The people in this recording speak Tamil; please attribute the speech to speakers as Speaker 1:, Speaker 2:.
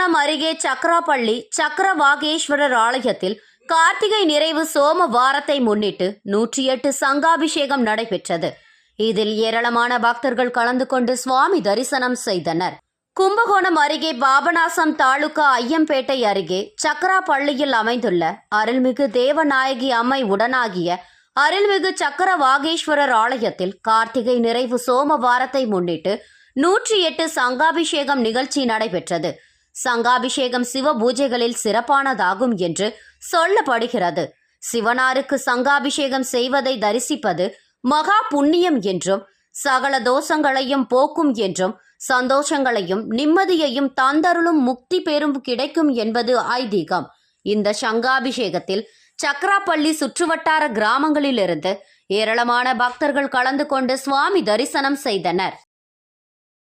Speaker 1: கும்பகோணம் அருகே சக்கராப்பள்ளி சக்கரவாகேஸ்வரர் ஆலயத்தில் கார்த்திகை நிறைவு சோம வாரத்தை முன்னிட்டு நூற்றி எட்டு சங்காபிஷேகம் நடைபெற்றது. இதில் ஏராளமான பக்தர்கள் கலந்து கொண்டு சுவாமி தரிசனம் செய்தனர். கும்பகோணம் அருகே பாபநாசம் தாலுகா ஐயம்பேட்டை அருகே சக்கராப்பள்ளியில் அமைந்துள்ள அருள்மிகு தேவநாயகி அம்மை உடனாகிய அருள்மிகு சக்கர வாகேஸ்வரர் ஆலயத்தில் கார்த்திகை நிறைவு சோம வாரத்தை முன்னிட்டு நூற்றி எட்டு சங்காபிஷேகம் நிகழ்ச்சி நடைபெற்றது. சங்காபிஷேகம் சிவ பூஜைகளில் சிறப்பானதாகும் என்று சொல்லப்படுகிறது. சிவனாருக்கு சங்காபிஷேகம் செய்வதை தரிசிப்பது மகா புண்ணியம் என்றும் சகல தோஷங்களையும் போக்கும் என்றும் சந்தோஷங்களையும் நிம்மதியையும் தந்தருளும் முக்தி பெறும் கிடைக்கும் என்பது ஐதீகம். இந்த சங்காபிஷேகத்தில் சக்கராப்பள்ளி சுற்றுவட்டார கிராமங்களிலிருந்து ஏராளமான பக்தர்கள் கலந்து கொண்டு சுவாமி தரிசனம் செய்தனர்.